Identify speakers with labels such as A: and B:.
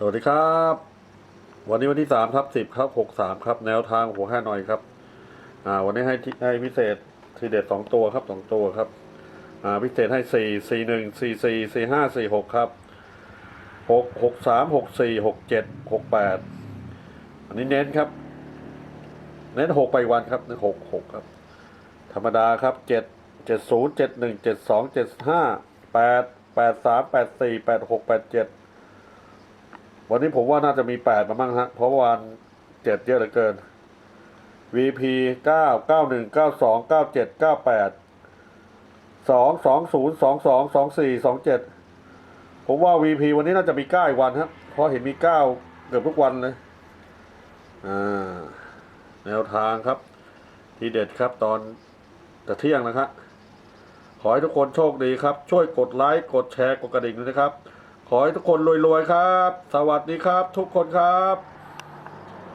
A: สวัสดีครับ วันนี้วันที่สามครับสิบครับหกสามครับ แนวทางหัวห้าหน่อยครับ อ่า วันนี้ให้ให้พิเศษทีเด็ดสองตัวครับสองตัวครับ อ่า พิเศษให้สี่สี่หนึ่งสี่สี่สี่ห้าสี่หกครับหกหกสามหกสี่หกเจ็ดหกแปดอันนี้เน้นครับ เน้นหกไปวันครับเน้นหกหกครับ ธรรมดาครับเจ็ดเจ็ดศูนย์เจ็ดหนึ่งเจ็ดสองเจ็ดห้าแปดแปดสามแปดสี่แปดหกแปดเจ็ด วันนี้ผมว่าน่าจะมีแปดมาบ้างฮะเพราะวันเจ็ดเยอะเหลือเกิน VP เก้าเก้าหนึ่งเก้าสองเก้าเจ็ดเก้าแปดสองสองศูนย์สองสองสองสี่สองเจ็ดผมว่า VP วันนี้น่าจะมีเก้าอีกวันครับเพราะเห็นมีเก้าเกือบทุกวันเลยอ่าแนวทางครับ ทีเด็ดครับตอนจะเที่ยงนะครับ ขอให้ทุกคนโชคดีครับ ช่วยกดไลค์ กดแชร์ กดกระดิ่งด้วยนะครับ ขอให้ทุกคนรวยๆครับ สวัสดีครับทุกคนครับ